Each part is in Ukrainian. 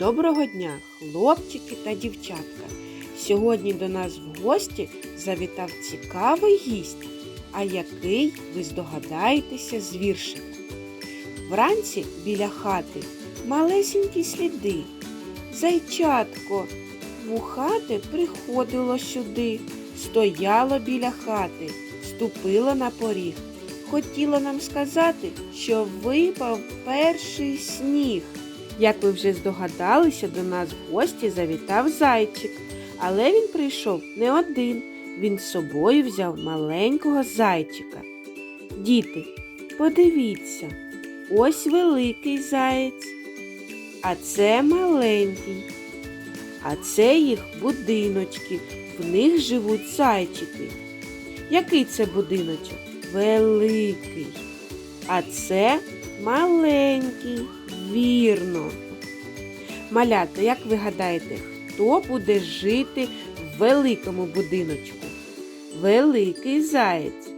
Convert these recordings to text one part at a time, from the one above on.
дня, хлопчики та дівчатка. Сьогодні до нас в гості завітав цікавий гість, а який ви здогадаєтеся з віршика. Вранці біля хати малесенькі сліди. Зайчатко вухати приходило сюди, стояло біля хати, ступило на поріг. Хотіло нам сказати, що випав перший сніг. Як ви вже здогадалися, до нас в гості завітав зайчик, але він прийшов не один. Він з собою взяв маленького зайчика. Діти, подивіться, ось великий заєць, а це маленький. А це їх будиночки, в них живуть зайчики. Який це будиночок? Великий. А це маленький, вірно. Малята, як ви гадаєте, хто буде жити в великому будиночку? Великий заєць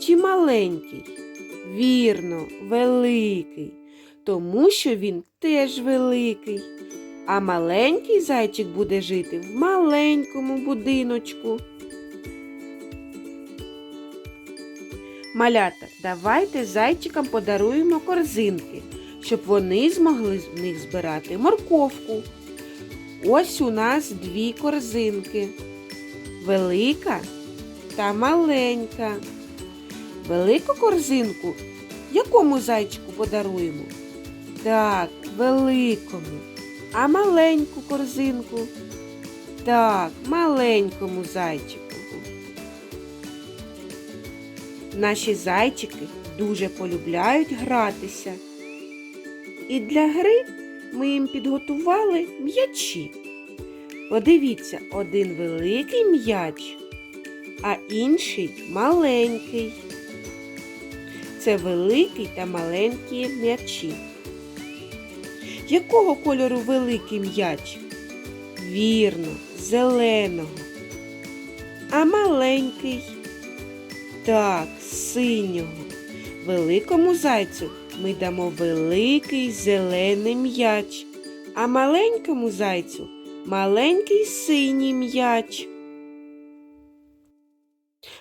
чи маленький? Вірно, великий, тому що він теж великий. А маленький зайчик буде жити в маленькому будиночку. Малята, давайте зайчикам подаруємо корзинки, щоб вони змогли з них збирати морковку. Ось у нас дві корзинки. Велика та маленька. Велику корзинку якому зайчику подаруємо? Так, великому. А маленьку корзинку? Так, маленькому зайчику. Наші зайчики дуже полюбляють гратися. І для гри ми їм підготували м'ячі. Подивіться, один великий м'яч, а інший маленький. Це великий та маленькі м'ячі. Якого кольору великий м'яч? Вірно, зеленого. А маленький? Так, синього. Великому зайцю ми дамо великий зелений м'яч, а маленькому зайцю маленький синій м'яч.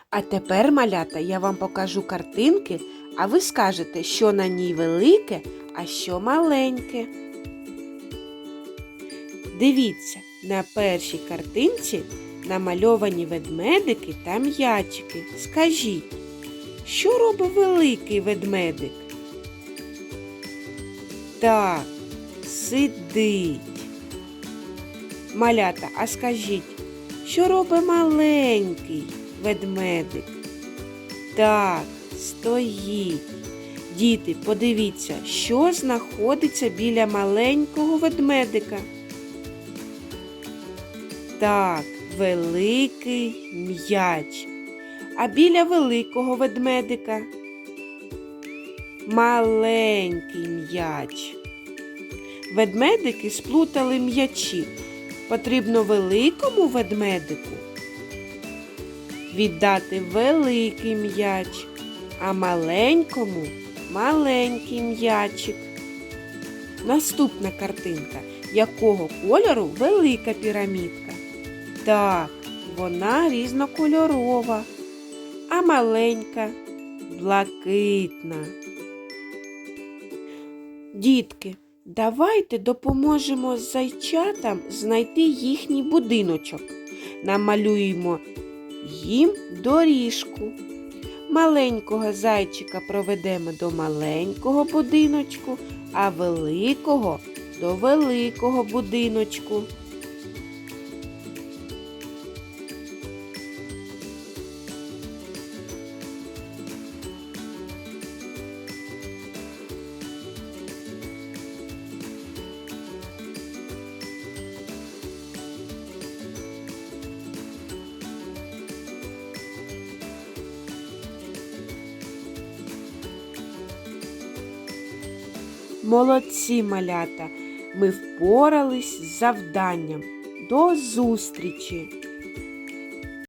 А тепер, малята, я вам покажу картинки, а ви скажете, що на ній велике, а що маленьке. Дивіться, на першій картинці намальовані ведмедики та м'ячики. Скажіть, що робить великий ведмедик? Так, сидить. Малята, а скажіть, що робить маленький ведмедик? Так, стоїть. Діти, подивіться, що знаходиться біля маленького ведмедика. Так, великий м'яч. А біля великого ведмедика маленький м'яч. Ведмедики сплутали м'ячі. Потрібно великому ведмедику віддати великий м'яч, а маленькому маленький м'ячик. Наступна картинка. Якого кольору велика пірамідка? Так, вона різнокольорова, а маленька блакитна. Дітки, давайте допоможемо зайчатам знайти їхній будиночок. Намалюємо їм доріжку. Маленького зайчика проведемо до маленького будиночку, а великого до великого будиночку. Молодці малята! Ми впорались з завданням. До зустрічі!